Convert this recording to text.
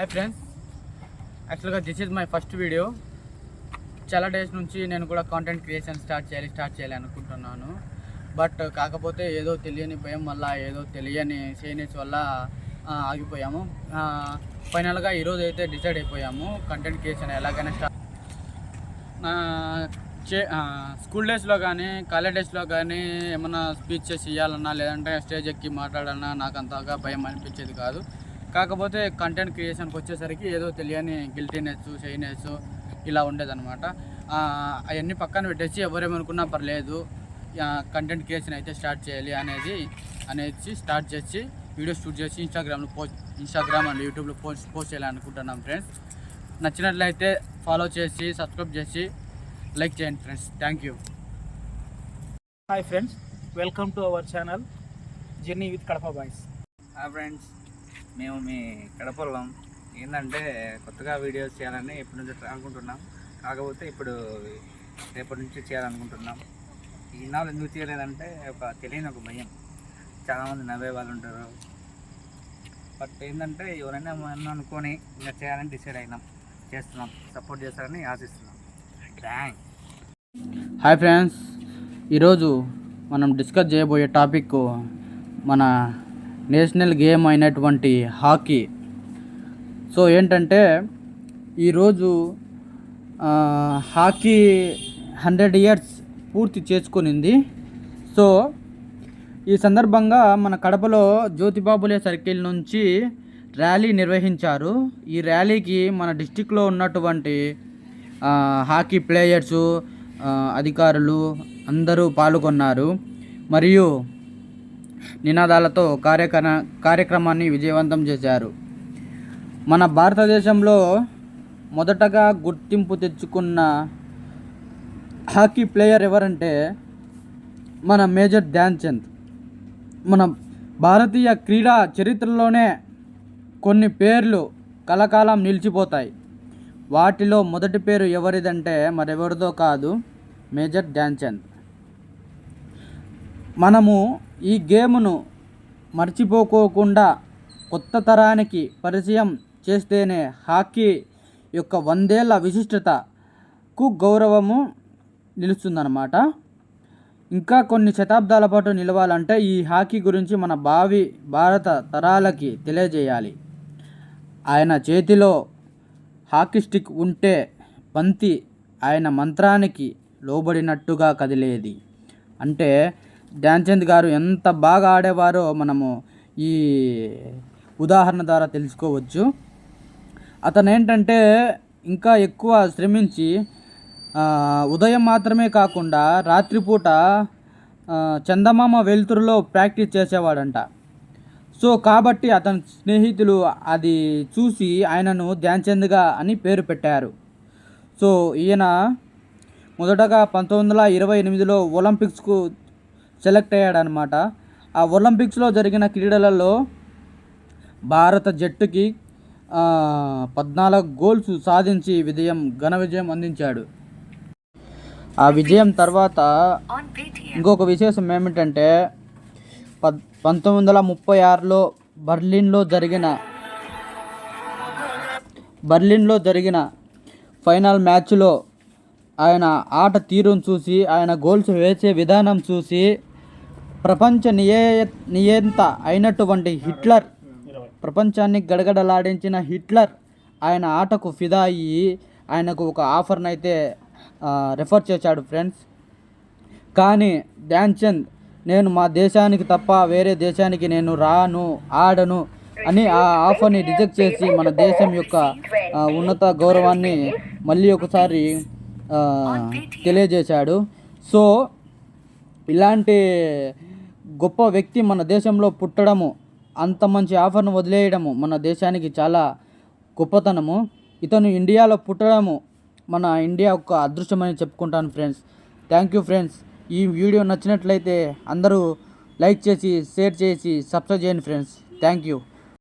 Hi friends యాక్చువల్గా this is my first video చాలా days నుంచి నేను కూడా కాంటెంట్ క్రియేషన్ స్టార్ట్ చేయాలి స్టార్ట్ చేయాలి అనుకుంటున్నాను. బట్ కాకపోతే ఏదో తెలియని భయం వల్ల ఏదో తెలియని సీనియర్స్ వల్ల ఆగిపోయాము. ఫైనల్గా ఈరోజు అయితే డిసైడ్ అయిపోయాము కంటెంట్ క్రియేషన్ ఎలాగైనా స్టార్ట్ చే స్కూల్ డేస్లో కానీ కాలేజ్ డేస్లో కానీ ఏమన్నా స్పీచెస్ ఇవ్వాలన్నా లేదంటే స్టేజ్ ఎక్కి మాట్లాడాలన్నా నాకు అంతగా భయం అనిపించేది కాదు. కాకపోతే కంటెంట్ క్రియేషన్కి వచ్చేసరికి ఏదో తెలియని గిల్టీనెస్ షైనెస్ ఇలా ఉండేదన్నమాట. అవన్నీ పక్కన పెట్టేసి ఎవరేమనుకున్నా పర్లేదు కంటెంట్ క్రియేషన్ అయితే స్టార్ట్ చేయాలి అనేది అనేది స్టార్ట్ చేసి వీడియో షూట్ చేసి ఇన్స్టాగ్రామ్లో పోస్ట్ ఇన్స్టాగ్రామ్ అండ్ యూట్యూబ్లో పోస్ట్ పోస్ట్ చేయాలి అనుకుంటున్నాం ఫ్రెండ్స్ నచ్చినట్లయితే ఫాలో చేసి సబ్స్క్రైబ్ చేసి లైక్ చేయండి friends thank you hi friends welcome to our channel journey with Kadapa boys hi friends మేము మీ కడపల్లం. ఏంటంటే కొత్తగా వీడియోస్ చేయాలని ఎప్పటి నుంచి అనుకుంటున్నాం. కాకపోతే ఇప్పుడు రేపటి నుంచి చేయాలనుకుంటున్నాం. ఈనాడు ఎందుకు చేయలేదంటే ఒక తెలియని ఒక భయం. చాలామంది నవ్వే వాళ్ళు ఉంటారు. బట్ ఏంటంటే ఎవరైనా అనుకొని ఇంకా చేయాలని డిసైడ్ అయినాం. చేస్తున్నాం. సపోర్ట్ చేస్తారని ఆశిస్తున్నాం. థ్యాంక్స్ హాయ్ ఫ్రెండ్స్ ఈరోజు మనం డిస్కస్ చేయబోయే టాపిక్ మన నేషనల్ గేమ్ అయినటువంటి హాకీ. సో ఏంటంటే ఈరోజు హాకీ హండ్రెడ్ ఇయర్స్ పూర్తి చేసుకునింది. సో ఈ సందర్భంగా మన కడపలో జ్యోతిబాబులే సర్కిల్ నుంచి ర్యాలీ నిర్వహించారు. ఈ ర్యాలీకి మన డిస్టిక్లో ఉన్నటువంటి హాకీ ప్లేయర్సు అధికారులు అందరూ పాల్గొన్నారు. మరియు నినాదాలతో కార్యక్ర కార్యక్రమాన్ని విజయవంతం చేశారు. మన భారతదేశంలో మొదటగా గుర్తింపు తెచ్చుకున్న హాకీ ప్లేయర్ ఎవరంటే మన మేజర్ ధ్యాన్ చంద్ మన భారతీయ క్రీడా చరిత్రలోనే కొన్ని పేర్లు కలకాలం నిలిచిపోతాయి. వాటిలో మొదటి పేరు ఎవరిదంటే మరెవరిదో కాదు మేజర్ ధ్యాన్ చంద్ మనము ఈ గేమ్ను మర్చిపోకోకుండా కొత్త తరానికి పరిచయం చేస్తేనే హాకీ యొక్క వందేళ్ళ విశిష్టతకు గౌరవము నిలుస్తుందన్నమాట. ఇంకా కొన్ని శతాబ్దాల పాటు నిలవాలంటే ఈ హాకీ గురించి మన భావి భారత తరాలకి తెలియజేయాలి. ఆయన చేతిలో హాకీ స్టిక్ ఉంటే బంతి ఆయన మంత్రానికి లోబడినట్టుగా కదిలేది. అంటే ధ్యాన్చంద్ గారు ఎంత బాగా ఆడేవారో మనము ఈ ఉదాహరణ ద్వారా తెలుసుకోవచ్చు. అతను ఏంటంటే ఇంకా ఎక్కువ శ్రమించి ఉదయం మాత్రమే కాకుండా రాత్రిపూట చందమామ వెలుతురులో ప్రాక్టీస్ చేసేవాడంట. సో కాబట్టి అతని స్నేహితులు అది చూసి ఆయనను ధ్యాన్చంద్గా అని పేరు పెట్టారు. సో ఈయన మొదటగా పంతొమ్మిది వందల ఇరవై ఎనిమిదిలో ఒలింపిక్స్కు సెలెక్ట్ అయ్యాడనమాట. ఆ ఒలింపిక్స్లో జరిగిన క్రీడలలో భారత జట్టుకి పద్నాలుగు గోల్స్ సాధించి విజయం ఘన విజయం అందించాడు. ఆ విజయం తర్వాత ఇంకొక విశేషం ఏమిటంటే పద్ పంతొమ్మిది వందల ముప్పై ఆరులో బర్లిన్లో జరిగిన బర్లిన్లో జరిగిన ఫైనల్ మ్యాచ్లో ఆయన ఆట తీరును చూసి ఆయన గోల్స్ వేసే విధానం చూసి ప్రపంచ నియే నియంత అయినటువంటి హిట్లర్ ప్రపంచాన్ని గడగడలాడించిన హిట్లర్ ఆయన ఆటకు ఫిదా అయ్యి ఆయనకు ఒక ఆఫర్ని అయితే రిఫర్ రెఫర్ చేశాడు ఫ్రెండ్స్ కానీ ధ్యాన్చంద్ నేను మా దేశానికి తప్ప వేరే దేశానికి నేను రాను ఆడను అని ఆ ఆఫర్ని రిజెక్ట్ చేసి మన దేశం యొక్క ఉన్నత గౌరవాన్ని మళ్ళీ ఒకసారి తెలియజేశాడు. సో ఇలాంటి గొప్ప వ్యక్తి మన దేశంలో పుట్టడము అంత మంచి ఆఫర్ను వదిలేయడము మన దేశానికి చాలా గొప్పతనము. ఇతను ఇండియాలో పుట్టడము మన ఇండియా యొక్క అదృష్టమని చెప్పుకుంటాను ఫ్రెండ్స్. Thank you friends. ఈ వీడియో నచ్చినట్లయితే అందరూ లైక్ చేసి షేర్ చేసి సబ్స్క్రైబ్ చేయండి ఫ్రెండ్స్. Thank you.